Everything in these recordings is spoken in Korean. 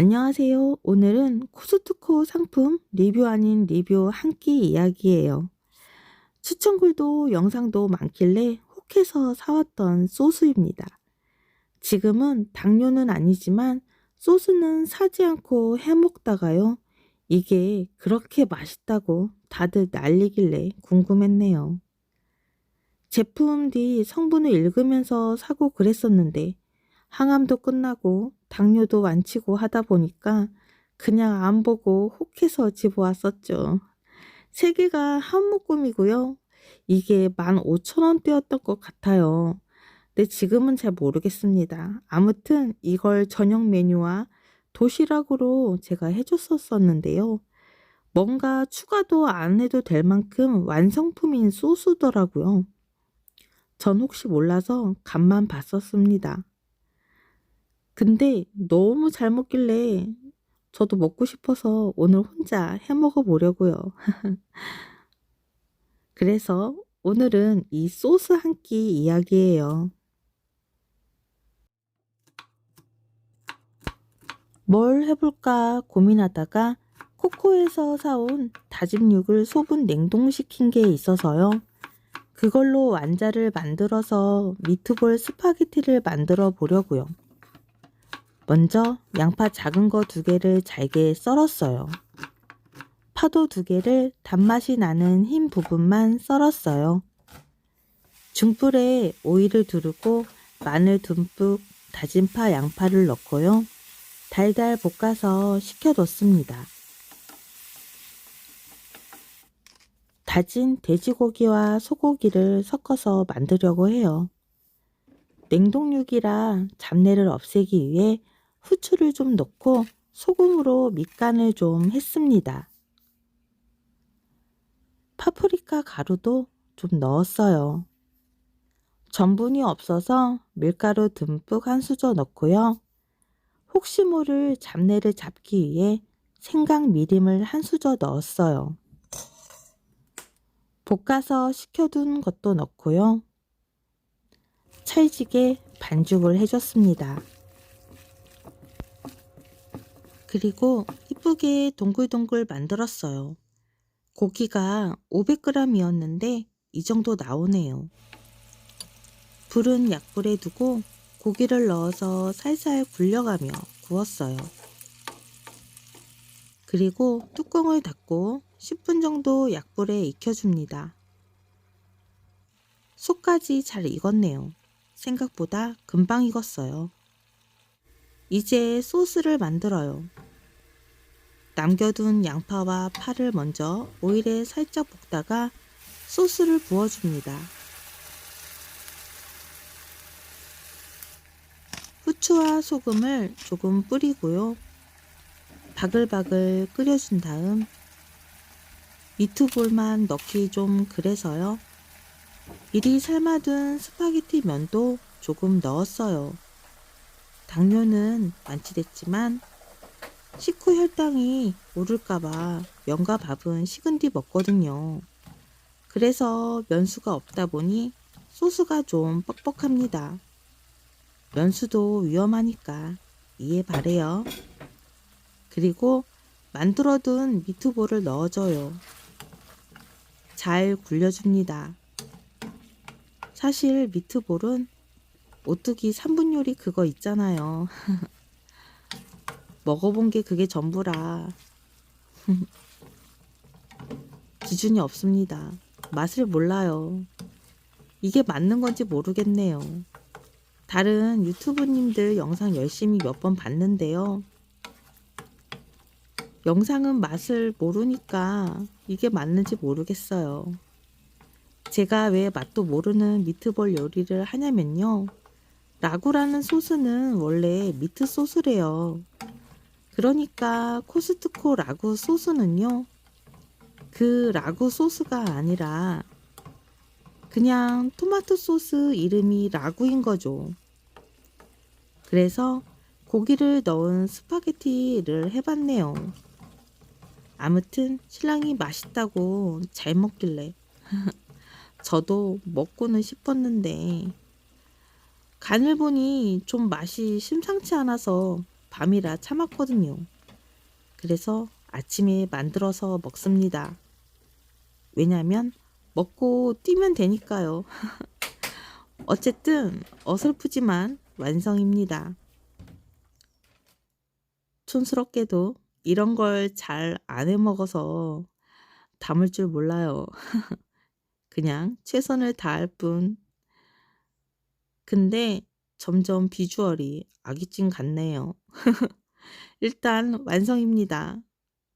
안녕하세요. 오늘은 코스트코 상품 리뷰 아닌 리뷰 한 끼 이야기예요. 추천글도 영상도 많길래 혹해서 사왔던 소스입니다. 지금은 당뇨는 아니지만 소스는 사지 않고 해먹다가요. 이게 그렇게 맛있다고 다들 난리길래 궁금했네요. 제품 뒤 성분을 읽으면서 사고 그랬었는데 항암도 끝나고 당뇨도 완치고 하다 보니까 그냥 안 보고 혹해서 집어왔었죠. 세 개가 한 묶음이고요. 이게 15,000원대였던 것 같아요. 근데 지금은 잘 모르겠습니다. 아무튼 이걸 저녁 메뉴와 도시락으로 제가 해줬었었는데요. 뭔가 추가도 안 해도 될 만큼 완성품인 소스더라고요. 전 혹시 몰라서 간만 봤었습니다. 근데 너무 잘 먹길래 저도 먹고 싶어서 오늘 혼자 해 먹어 보려고요. 그래서 오늘은 이 소스 한 끼 이야기예요. 뭘 해볼까 고민하다가 코코에서 사온 다진 육을 소분 냉동시킨 게 있어서요. 그걸로 완자를 만들어서 미트볼 스파게티를 만들어 보려고요. 먼저 양파 작은 거 두 개를 잘게 썰었어요. 파도 두 개를 단맛이 나는 흰 부분만 썰었어요. 중불에 오이를 두르고 마늘 듬뿍 다진 파 양파를 넣고요. 달달 볶아서 식혀뒀습니다. 다진 돼지고기와 소고기를 섞어서 만들려고 해요. 냉동육이라 잡내를 없애기 위해 후추를 좀 넣고 소금으로 밑간을 좀 했습니다. 파프리카 가루도 좀 넣었어요. 전분이 없어서 밀가루 듬뿍 한 수저 넣고요. 혹시 모를 잡내를 잡기 위해 생강 미림을 한 수저 넣었어요. 볶아서 식혀둔 것도 넣고요. 찰지게 반죽을 해줬습니다. 그리고 이쁘게 동글동글 만들었어요. 고기가 500g이었는데 이 정도 나오네요. 불은 약불에 두고 고기를 넣어서 살살 굴려가며 구웠어요. 그리고 뚜껑을 닫고 10분 정도 약불에 익혀줍니다. 속까지 잘 익었네요. 생각보다 금방 익었어요. 이제 소스를 만들어요. 남겨둔 양파와 파를 먼저 오일에 살짝 볶다가 소스를 부어줍니다. 후추와 소금을 조금 뿌리고요. 바글바글 끓여준 다음 미트볼만 넣기 좀 그래서요. 미리 삶아둔 스파게티 면도 조금 넣었어요. 당뇨는 완치됐지만 식후 혈당이 오를까봐 면과 밥은 식은 뒤 먹거든요. 그래서 면수가 없다 보니 소스가 좀 뻑뻑합니다. 면수도 위험하니까 이해 바래요. 그리고 만들어둔 미트볼을 넣어줘요. 잘 굴려줍니다. 사실 미트볼은 오뚜기 3분 요리 그거 있잖아요. 먹어본 게 그게 전부라. 기준이 없습니다. 맛을 몰라요. 이게 맞는 건지 모르겠네요. 다른 유튜브님들 영상 열심히 몇 번 봤는데요. 영상은 맛을 모르니까 이게 맞는지 모르겠어요. 제가 왜 맛도 모르는 미트볼 요리를 하냐면요. 라구라는 소스는 원래 미트 소스래요. 그러니까 코스트코 라구 소스는요. 그 라구 소스가 아니라 그냥 토마토 소스 이름이 라구인 거죠. 그래서 고기를 넣은 스파게티를 해봤네요. 아무튼 신랑이 맛있다고 잘 먹길래 저도 먹고는 싶었는데 간을 보니 좀 맛이 심상치 않아서 밤이라 참았거든요. 그래서 아침에 만들어서 먹습니다. 왜냐면 먹고 뛰면 되니까요. 어쨌든 어설프지만 완성입니다. 촌스럽게도 이런 걸 잘 안 해 먹어서 담을 줄 몰라요. 그냥 최선을 다할 뿐. 근데 점점 비주얼이 아기찜 같네요. 일단 완성입니다.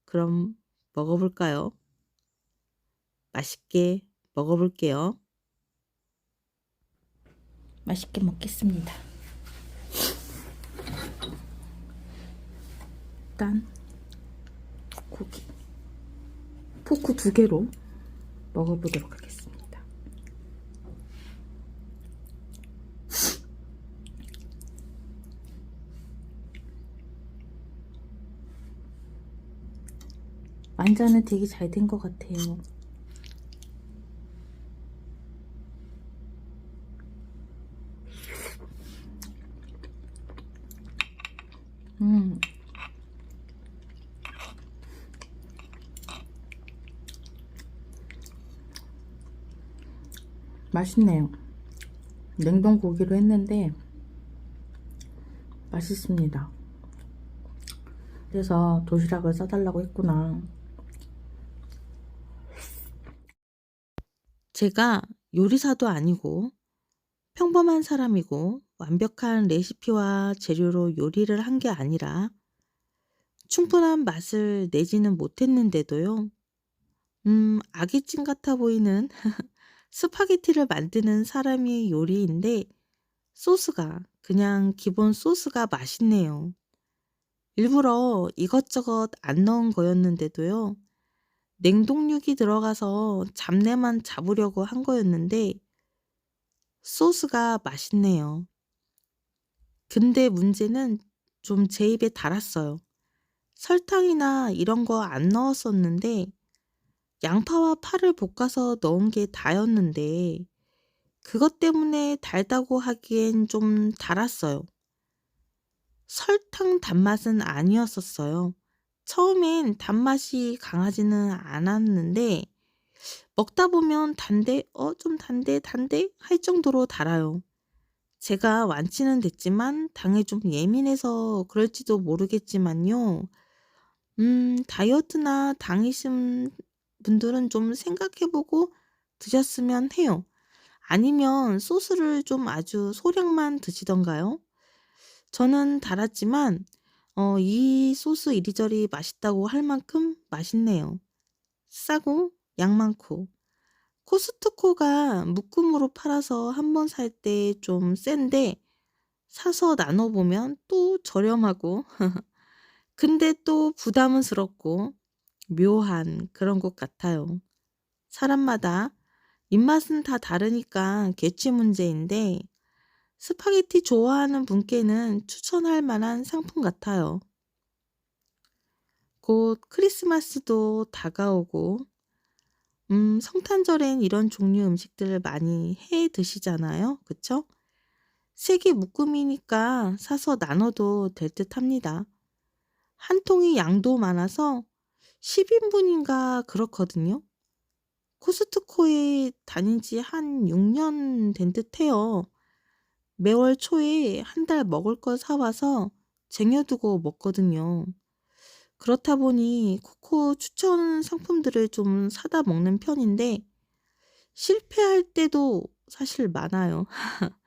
그럼 먹어볼까요? 맛있게 먹어볼게요. 맛있게 먹겠습니다. 일단 고기 포크 두 개로 먹어보도록 하겠습니다. 완자는 되게 잘 된 것 같아요. 음. 맛있네요. 냉동 고기로 했는데 맛있습니다. 그래서 도시락을 싸달라고 했구나. 제가 요리사도 아니고 평범한 사람이고 완벽한 레시피와 재료로 요리를 한 게 아니라 충분한 맛을 내지는 못했는데도요. 음, 아기찜 같아 보이는 스파게티를 만드는 사람의 요리인데 소스가 그냥 기본 소스가 맛있네요. 일부러 이것저것 안 넣은 거였는데도요. 냉동육이 들어가서 잡내만 잡으려고 한 거였는데 소스가 맛있네요. 근데 문제는 좀 제 입에 달았어요. 설탕이나 이런 거 안 넣었었는데 양파와 파를 볶아서 넣은 게 다였는데 그것 때문에 달다고 하기엔 좀 달았어요. 설탕 단맛은 아니었었어요. 처음엔 단맛이 강하지는 않았는데 먹다 보면 단데 어 좀 단데 단데 할 정도로 달아요. 제가 완치는 됐지만 당에 좀 예민해서 그럴지도 모르겠지만요. 음, 다이어트나 당이신 분들은 좀 생각해보고 드셨으면 해요. 아니면 소스를 좀 아주 소량만 드시던가요? 저는 달았지만 어, 이 소스 이리저리 맛있다고 할 만큼 맛있네요. 싸고 양 많고 코스트코가 묶음으로 팔아서 한 번 살 때 좀 센데 사서 나눠보면 또 저렴하고 근데 또 부담스럽고 묘한 그런 것 같아요. 사람마다 입맛은 다 다르니까 개취 문제인데 스파게티 좋아하는 분께는 추천할 만한 상품 같아요. 곧 크리스마스도 다가오고 음, 성탄절엔 이런 종류 음식들을 많이 해 드시잖아요. 그쵸? 색이 묶음이니까 사서 나눠도 될 듯 합니다. 한 통이 양도 많아서 10인분인가 그렇거든요. 코스트코에 다닌 지 한 6년 된 듯 해요. 매월 초에 한달 먹을 거 사와서 쟁여두고 먹거든요. 그렇다 보니 코코 추천 상품들을 좀 사다 먹는 편인데 실패할 때도 사실 많아요.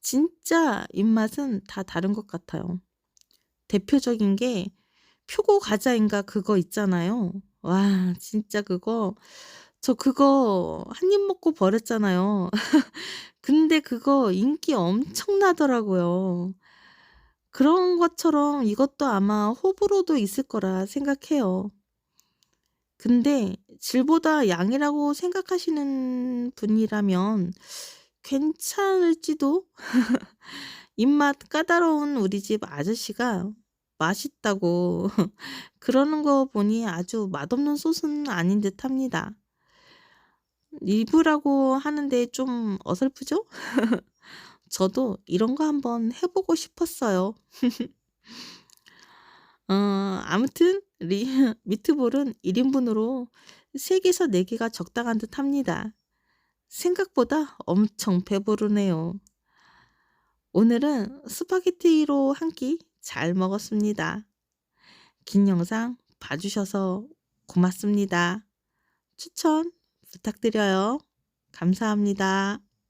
진짜 입맛은 다 다른 것 같아요. 대표적인 게 표고 과자인가 그거 있잖아요. 와, 진짜 그거 저 그거 한입 먹고 버렸잖아요. 근데 그거 인기 엄청나더라고요. 그런 것처럼 이것도 아마 호불호도 있을 거라 생각해요. 근데 질보다 양이라고 생각하시는 분이라면 괜찮을지도? 입맛 까다로운 우리 집 아저씨가 맛있다고 그러는 거 보니 아주 맛없는 소스는 아닌 듯 합니다. 리뷰라고 하는데 좀 어설프죠? 저도 이런 거 한번 해보고 싶었어요. 아무튼 리 미트볼은 1인분으로 3개에서 4개가 적당한 듯 합니다. 생각보다 엄청 배부르네요. 오늘은 스파게티로 한 끼 잘 먹었습니다. 긴 영상 봐주셔서 고맙습니다. 추천 부탁드려요. 감사합니다.